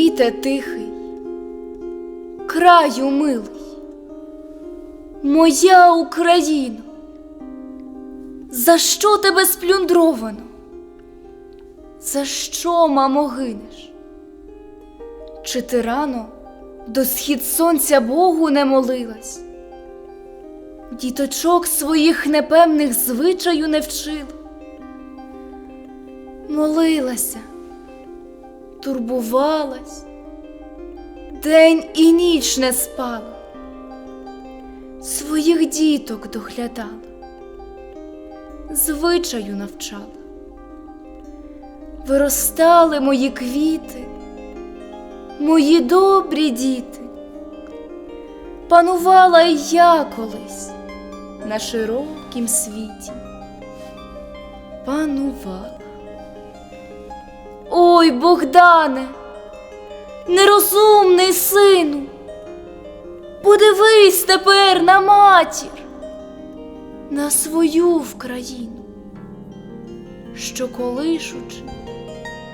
світе тихий, краю милий, моя Україно, за що тебе сплюндровано? За що, мамо, гинеш? Чи ти рано до схід сонця Богу не молилась? Діточок своїх непевних звичаю не вчила? Молилася, турбувалась, день і ніч не спала, своїх діток доглядала, звичаю навчала. Виростали мої квіти, мої добрі діти. Панувала й я колись на широкім світі. Панувала. Ой, Богдане, нерозумний сину, подивись тепер на матір, на свою Вкраїну, що колишучи,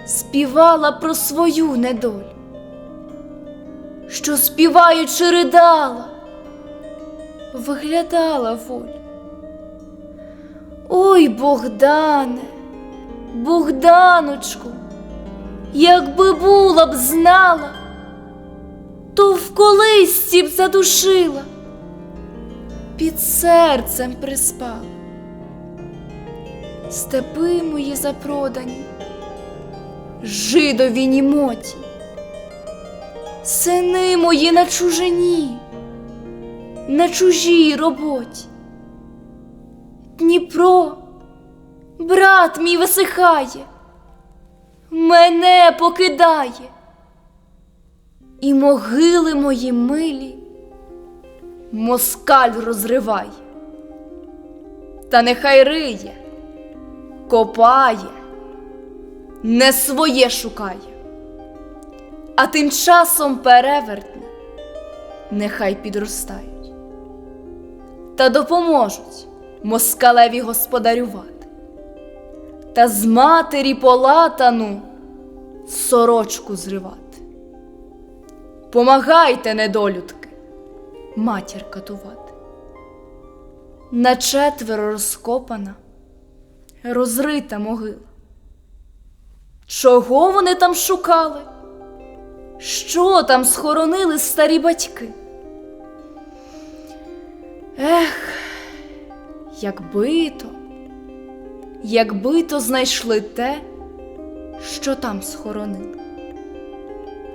співала про свою недолю, що співаючи ридала, виглядала волю. Ой, Богдане, Богданочку, якби була б знала, то в колисці б задушила, під серцем приспала. Степи мої запродані, жидові німоті, сини мої на чужині, на чужій роботі. Дніпро, брат мій висихає, мене покидає, і могили мої милі москаль розриває, та нехай риє, копає, не своє шукає, а тим часом перевертні нехай підростають. Та допоможуть москалеві господарювати, та з матері полатану сорочку зривати. Помагайте, недолюдки, матір катувати. На четверо розкопана, розрита могила. Чого вони там шукали? Що там схоронили старі батьки? Ех, якби то, якби то знайшли те, що там схоронили.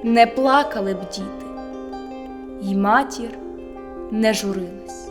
Не плакали б діти, і матір не журилась.